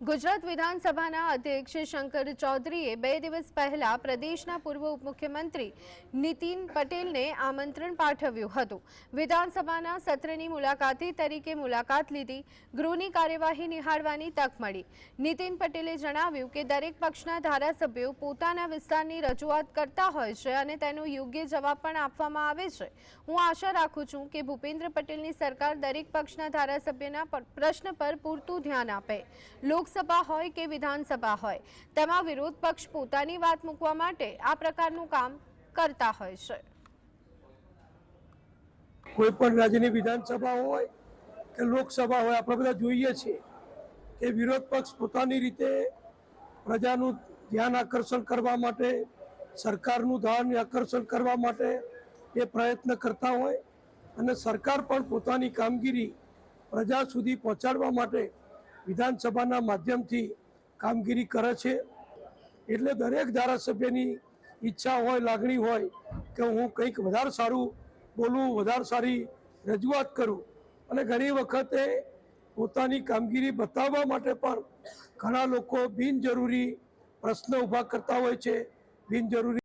ગુજરાત વિધાનસભાના અધ્યક્ષ શંકર ચૌધરીએ બે દિવસ પહેલા પ્રદેશના પૂર્વ ઉપમુખ્યમંત્રી નીતિન પટેલને આમંત્રણ પાઠવ્યું હતું. વિધાનસભાના સત્રની મુલાકાતી તરીકે મુલાકાત લીધી. ગૃહની કાર્યવાહી નિહાળવાની તક મળી. નીતિન પટેલે જણાવ્યું કે દરેક પક્ષના ધારાસભ્યો પોતાના વિસ્તારની રજૂઆત કરતા હોય છે અને તેનો યોગ્ય જવાબ પણ આપવામાં આવે છે. હું આશા રાખું છું કે ભૂપેન્દ્ર પટેલની સરકાર દરેક પક્ષના ધારાસભ્યના પ્રશ્ન પર પૂરતું ધ્યાન આપે. લોકસભા હોય કે વિધાનસભા હોય, તેમાં વિરોધ પક્ષ પોતાની વાત મૂકવા માટે આ પ્રકારનું કામ કરતા હોય છે. કોઈ પણ રાજ્યની વિધાનસભા હોય કે લોકસભા હોય, આપણે બધા જોઈએ છીએ કે વિરોધ પક્ષ પોતાની રીતે પ્રજાનું ધ્યાન આકર્ષણ કરવા માટે, સરકારનું ધ્યાન આકર્ષણ કરવા માટે એ પ્રયત્ન કરતા હોય અને સરકાર પણ પોતાની કામગીરી પ્રજા સુધી પહોંચાડવા માટે વિધાનસભાના માધ્યમથી કામગીરી કરે છે. એટલે દરેક ધારાસભ્યની ઈચ્છા હોય, લાગણી હોય કે હું કંઈક વધારે સારું બોલું, વધારે સારી રજૂઆત કરું. અને ઘણી વખતે પોતાની કામગીરી બતાવવા માટે પણ ઘણા લોકો બિનજરૂરી પ્રશ્ન ઊભા કરતા હોય છે. બિનજરૂરી